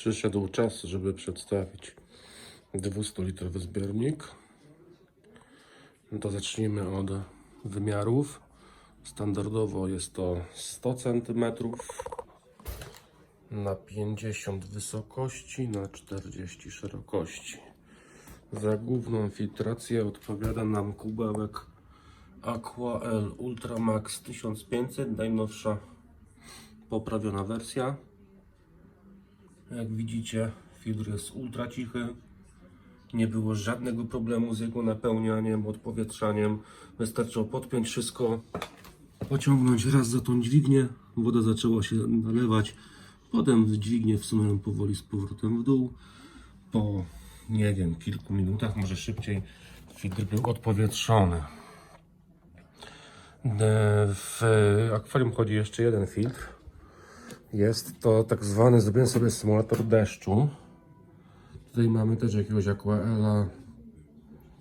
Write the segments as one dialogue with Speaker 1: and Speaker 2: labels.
Speaker 1: Przyszedł czas, żeby przedstawić 200-litrowy zbiornik. No to zacznijmy od wymiarów. Standardowo jest to 100 cm na 50 wysokości, na 40 szerokości. Za główną filtrację odpowiada nam kubełek Aqua L Ultra Max 1500, najnowsza poprawiona wersja. Jak widzicie, filtr jest ultra cichy. Nie było żadnego problemu z jego napełnianiem, odpowietrzaniem. Wystarczyło podpiąć wszystko, pociągnąć raz za tą dźwignię. Woda zaczęła się nalewać. Potem dźwignię wsunąłem powoli z powrotem w dół. Po, nie wiem, kilku minutach, może szybciej, filtr był odpowietrzony. E, W akwarium chodzi jeszcze jeden filtr. Jest to tak zwany, zrobiłem sobie symulator deszczu. Tutaj mamy też jakiegoś Aquaela,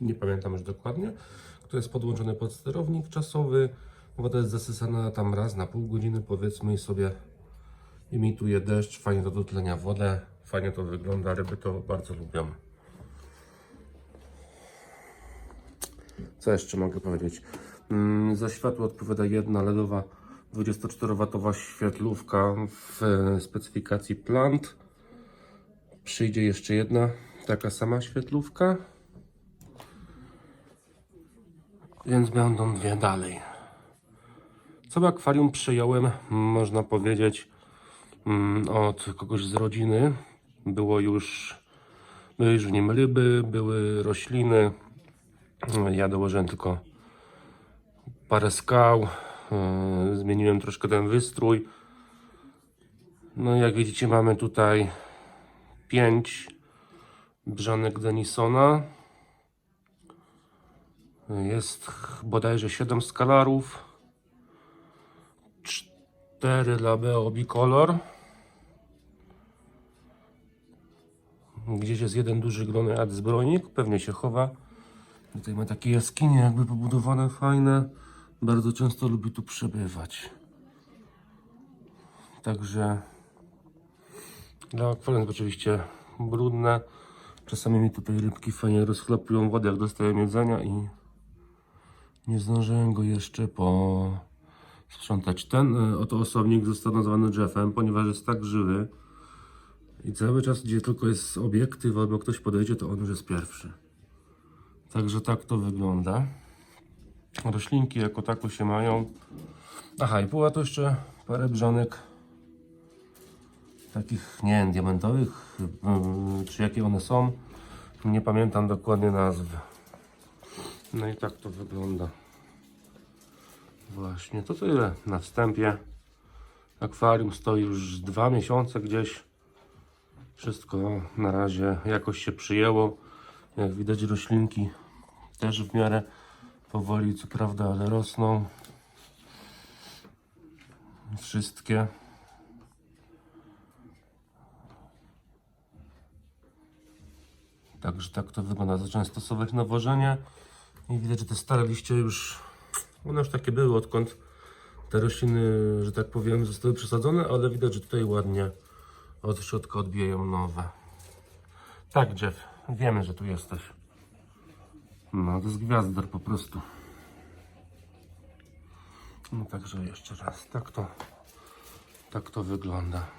Speaker 1: nie pamiętam już dokładnie, który jest podłączony pod sterownik czasowy. Woda jest zasysana tam raz na pół godziny powiedzmy i sobie imituje deszcz. Fajnie to dotlenia wodę, fajnie to wygląda, ryby to bardzo lubią. Co jeszcze mogę powiedzieć? Mm, Za światło odpowiada jedna LEDowa 24W świetlówka w specyfikacji plant. Przyjdzie jeszcze jedna taka sama świetlówka. Więc będą dwie dalej. Całe akwarium przyjąłem, można powiedzieć, mm, od kogoś z rodziny. Było już, były już w nim ryby, były rośliny. Ja dołożyłem tylko parę skał. Zmieniłem troszkę ten wystrój. No jak widzicie mamy tutaj 5 brzanek Denisona. Jest bodajże 7 skalarów. 4 Labeo Bicolor. Gdzieś jest jeden duży glony ad zbrojnik, pewnie się chowa. Tutaj ma takie jaskinie jakby pobudowane, fajne. Bardzo często lubi tu przebywać. Także dla akwarium oczywiście brudne. Czasami mi tutaj rybki fajnie rozchlapują wodę, jak dostaję jedzenia i nie zdążyłem go jeszcze po sprzątać. Ten y, oto osobnik został nazwany Jeffem, ponieważ jest tak żywy i cały czas, gdzie tylko jest obiektyw albo ktoś podejdzie, to on już jest pierwszy. Także tak to wygląda. Roślinki jako tako się mają. Aha, i była to jeszcze parę brzonek takich, nie wiem, diamentowych, czy jakie one są. Nie pamiętam dokładnie nazwy. No i tak to wygląda. Właśnie, to tyle na wstępie. Akwarium stoi już dwa miesiące gdzieś. Wszystko na razie jakoś się przyjęło. Jak widać roślinki też w miarę powoli, co prawda, ale rosną. Wszystkie. Także tak to wygląda. Zacząłem stosować nawożenie i widać, że te stare liście już, one już takie były, odkąd te rośliny, że tak powiem, zostały przesadzone, ale widać, że tutaj ładnie od środka odbijają nowe. Tak, Jeff, wiemy, że tu jesteś. No, to jest gwiazdor po prostu. No także jeszcze raz, tak to, tak to wygląda.